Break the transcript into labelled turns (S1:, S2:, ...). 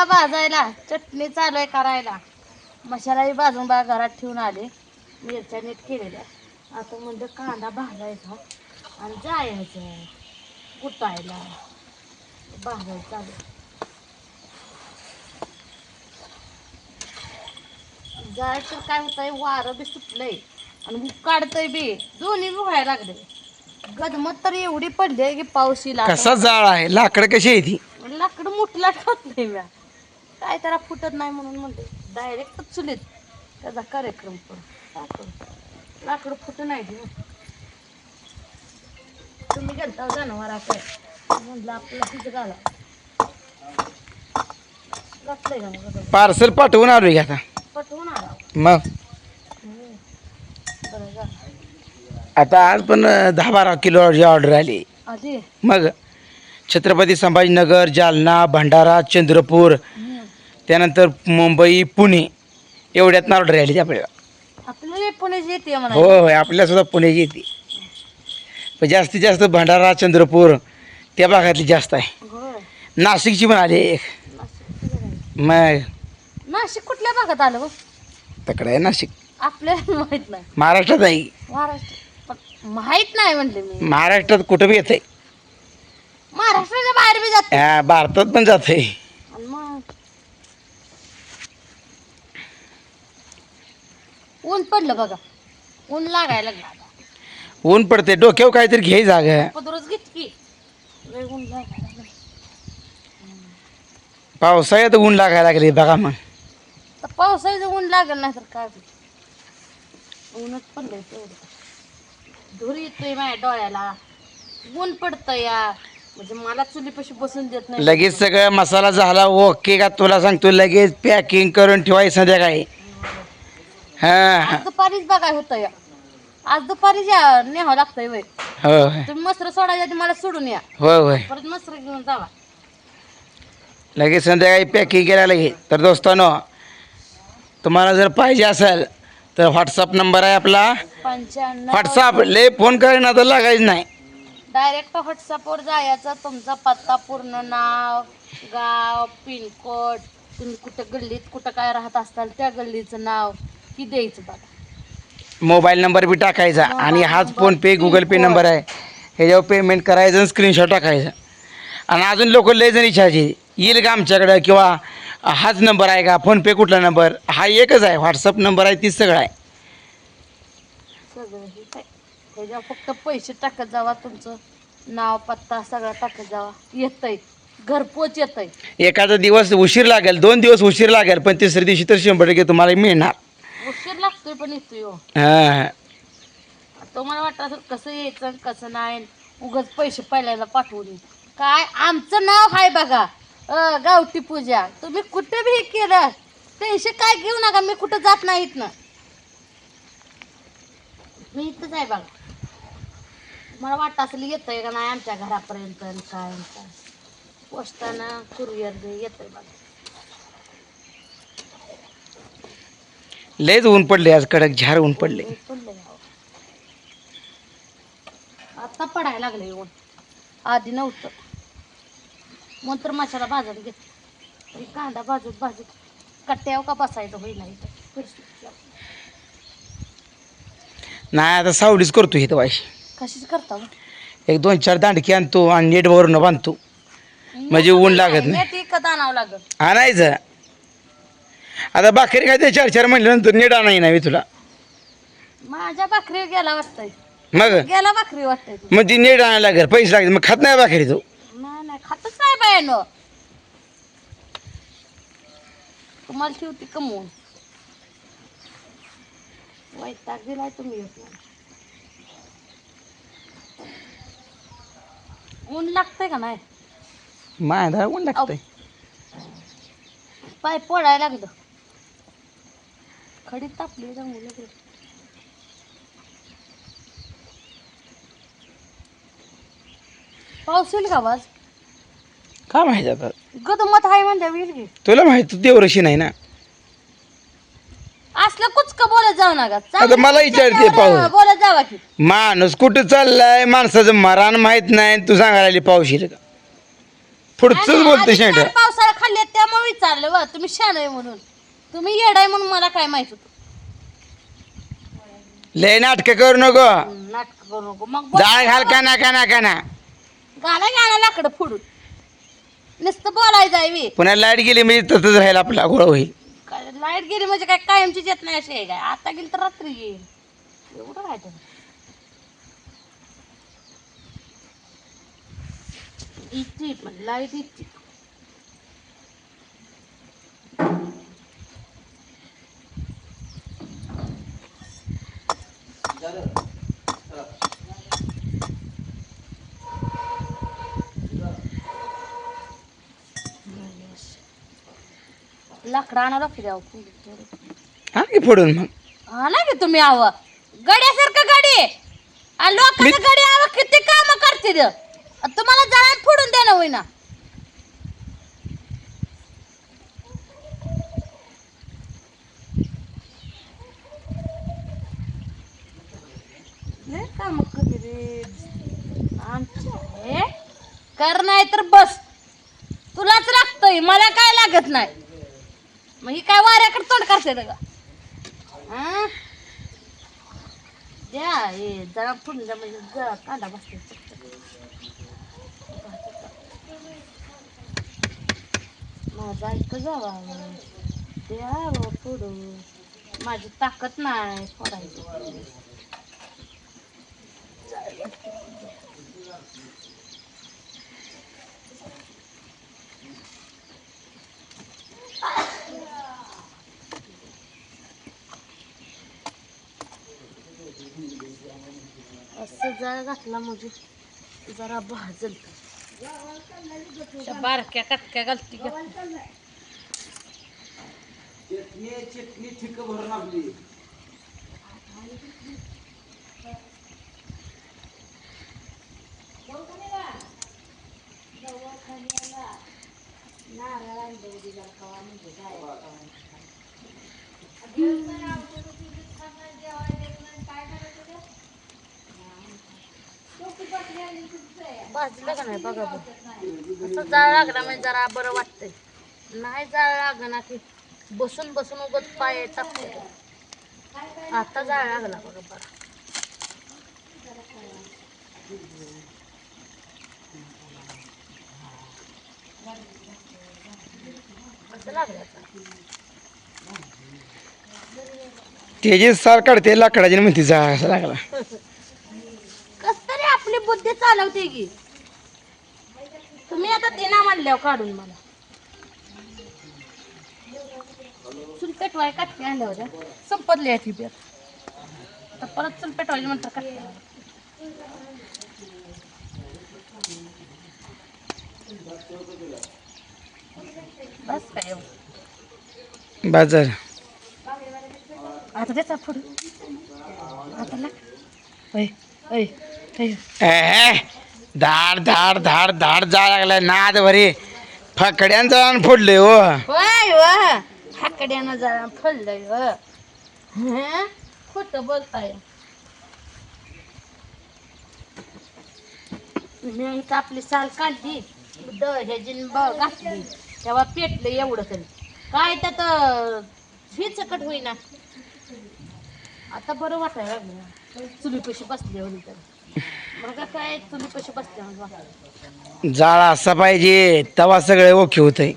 S1: कांदा भाजायला चटणी चालू आहे करायला. मसालाही भाजून बा घरात ठेवून आले. मिरच्या नीट केलेल्या. आता म्हणजे कांदा भाजायचा आणि जायचं कुटायला भाजायचं चालू जायचं काय होतंय वारं बी सुटलंय. आणि काढतंय बी. दोन्ही बी व्हायला लागले. गदमत तर एवढी पडली की आता.
S2: कसा जाळ आहे? लाकडं कशी आहे ती?
S1: लाकडं मुठला ठेवत म्या. काय त्याला फुटत नाही म्हणून म्हणते. डायरेक्ट चुलीत. त्याचा कार्यक्रम करू. लाकडं फुट नाही ते तुम्ही गेलता जनावराकडे. म्हणलं आपलं तिथं घाला. घातलंय का मग आता?
S2: पार्सल पाठवून आता.
S1: पटवून आला.
S2: मग.
S1: बरं झालं
S2: आता आज पण दहा बारा किलोची ऑर्डर आली.
S1: आधी
S2: मग? छत्रपती संभाजीनगर जालना भंडारा चंद्रपूर. त्यानंतर मुंबई पुणे एवढ्यात ऑर्डर आली आपल्याला.
S1: आपल्याला पुण्याची येते म्हणा.
S2: हो होय आपल्या सुद्धा पुण्याची येते. पण जास्तीत जास्त भंडारा चंद्रपूर त्या भागातली जास्त आहे.
S1: होय.
S2: नाशिकची पण आली एक. मग
S1: नाशिक कुठल्या भागात आलं हो?
S2: तकडे आहे नाशिक.
S1: आपल्याला माहीत नाही.
S2: महाराष्ट्रात आहे.
S1: महाराष्ट्र पण माहीत नाही म्हणले मी.
S2: महाराष्ट्रात कुठं बी येत आहे
S1: महाराष्ट्राच्या बाहेर बी जाते.
S2: भारतात पण जात आहे
S1: आणि मग ऊन पडलं बघा. ऊन लागायला लागलं आता.
S2: ऊन पडते डोक्यावर काहीतरी घे जागा.
S1: पदरच लय ऊन लागायला लागलं.
S2: पावसाळ्यात ऊन लागायला लागले बघा मग.
S1: तर पावसाळ्याचं ऊन लागेल नाही तर काय होईल? ऊनच पडलंय तेवढं. धूर येतोय माझ्या डोळ्याला. ऊन पडतं या. म्हणजे मला चुलीपाशी बसून देत नाही.
S2: लगेच सगळं मसाला झाला ओके का तुला सांगतो लगेच पॅकिंग करून ठेवायचं संध्याकाळी. हां.
S1: आज दुपारीच बघाय होतं या आज दुपारीच या न्यावं लागतंय वय
S2: हो होय.
S1: तुम्ही मस्त्र सोडायच्या आधी मला सोडून या.
S2: होय होय.
S1: परत मस्त्र घेऊन जावा.
S2: लगेच संध्याकाळी पॅकिंग केल्या लगेच तर दोस्तानो तुम्हाला जर पाहिजे असेल तर व्हॉट्सअप नंबर आहे आपला.
S1: पंच्याण्णव
S2: व्हॉट्सअप लय फोन करायला तर लागायचं नाही.
S1: डायरेक्ट व्हॉट्सअपवर जायचं. तुमचा पत्ता पूर्ण नाव गाव पिनकोड तुम्ही कुठं गल्लीत कुठं काय राहत असताल त्या गल्लीचं नाव. की द्यायचं बघा.
S2: मोबाईल नंबर बी टाकायचा आणि हाच फोनपे गुगल पे नंबर आहे. ह्याच्यावर पेमेंट करायचं आणि स्क्रीनशॉट टाकायचं. आणि अजून लोक लय जण इच्छाचे. येईल का आमच्याकडं किंवा हाच नंबर आहे का फोनपे कुठला नंबर? हा एकच आहे व्हॉट्सअप नंबर आहे तीच सगळं आहे.
S1: सगळं हे काय? फक्त पैसे टाकत जावा तुमचं. नाव पत्ता सगळं टाकत जावा. येतंय. घरपोच येतंय.
S2: एखादा दिवस उशीर लागेल दोन दिवस उशीर लागेल पण तिसऱ्या दिवशी तर शंभर टक्के तुम्हाला मिळणार.
S1: उशीर लागतोय पण येतोय हो.
S2: हां
S1: तुम्हाला वाटत असेल कसं यायचं आणि कसं नाही उगाच पैसे पहिल्याला पाठवून येईल. काय? आमचं नाव आहे बघा. अ, गावठी पूजा. तुम्ही कुठे बी हे केलं पैसे काय घेऊ नका. मी कुठं जात नाही इथनं. मी इथंच आहे बघा. मला वाटत असेल येतंय का नाही आमच्या घरापर्यंत आणि काय आणि काय. पोस्टानं कुरिअर येतंय बघा.
S2: लयच ऊन पडले आज कडक झार ऊन पडले
S1: अहो. आता पडायला लागले ऊन आधी नव्हतं मग तर मसाला भाजत घेत कांदा भाजत भाजत कट्ट्यावर का बसायचं होईना इथं.
S2: नाही आता सावडीच करतो इथं वाशी
S1: कशीच करता हो?
S2: एक दोन चार दांडकी आणतो आणि नेट वरून बांधतो म्हणजे ऊन लागत नाही.
S1: नेट विकत आणावं लागत
S2: आणायचं आता भाकरी खायचं चार चार म्हणल्यानंतर नेट आणाय नाही मी तुला.
S1: माझ्या भाकरी गेला वाटतंय.
S2: मग?
S1: गेला भाकरी वाटतंय
S2: मग ती नेट आणायला लागेल पैसे लागतील मग खात नाही भाकरी तू.
S1: नाही नाही खातच नाही बायानो तुम्हाला ठेवती कमवून वैताग दिलाय तुम्ही. ऊन लागतंय का नाही?
S2: माझा ऊन लागतंय.
S1: पाय पोळायला लागलं. खडी तापली लागली पाऊस येईल का आवाज?
S2: का माहिती आता?
S1: गदमत आहे म्हणजे येईल की
S2: तुला माहिती देवरशी नाही ना?
S1: असलं कुचक बोलत जाऊ नका.
S2: आता मला विचारते
S1: चांगलं
S2: पाहू.
S1: बोलत जावा की.
S2: माणूस कुठं चाललाय? माणसाचं मरण माहीत नाही. तू सांगायला आली पाऊस येईल का? पुढचंच बोलतो
S1: आणि
S2: शेंट
S1: आधी चार पावसाळा खाल्ले त्यामुळे विचारलं व तुम्ही शान आहे म्हणून. तुम्ही येडाय म्हणून मला काय माहीत होतं?
S2: लय नाटकं करू नको.
S1: नाटक करू नको. मग
S2: जाळ घाल का ना का ना का ना
S1: गाणं गाणं लाकडं फोडून. नुसतं बोलायचं आहे मी
S2: पुन्हा लाइट गेली म्हणजे तसंच राहील आपला गोळ होईल.
S1: काय लाइट गेली म्हणजे काय कायमचीच येत नाही अशी आहे काय? आता गेली तर रात्री येईल. एवढं पण लाइट इथे लाकडं आणा लागते द्यावं
S2: हा. की फोडून मग.
S1: हा ना की तुम्ही आव? गड्यासारखं गाडी गाडी आव किती काम करते तुम्हाला जळण फोडून देणं होईना. लय काम करते रे. आमच्या हे कर नाही तर बस. तुलाच लागतंय मला काय लागत नाही. मग ही काय वाऱ्याकडे तोंड करते का हा? द्या हे जरा पुढे जा म्हणजे जरा कांदा बसते माझा ऐक जावा द्या बा पुढं. माझी ताकद नाही फोडायची. असं जरा घातला म्हणजे जरा भाजल त्या बारक्या कटक्या घालती का भाजलं का नाही बघा बरं. असं जाळ लागला म्हणजे जरा बरं वाटतंय. नाही जाळ लागला ना की बसून बसून उगत पाय टाकते आता जाळ लागला बघा बरं. कसं लागलं आता?
S2: त्याची सार काढते लाकडाची म्हणते जाळ असा लागला.
S1: कस तरी आपली बुद्धी चालवते की. तुम्ही आता ते ना म्हणल्यावर काढून मला. चूल पेटवाय काटके आणल्या होत्या संपतली आहे ती पेट आता परत चूल पेटवायची म्हणतात काटके बस काय.
S2: बाजार.
S1: आता त्याचा पुढे आता लाग ऐ ऐ ऐ
S2: धाड धाड धाड धाड जा लागलाय नाद भरी फकड्यान जळान फोडलंय हो.
S1: होय हो. व हाकड्यानं जरा फुललंय व हो. हं? खोटं बोलताय. मी इथं आपली साल काढली द ह्याची ब- घातली तेव्हा पेटलं एवढं तरी. काय त्यात ही होईना. आता बरं वाटायला लागलं. चुलीपाशी बसले तर
S2: जाळा असा पाहिजे तवा सगळे ओके होतंय.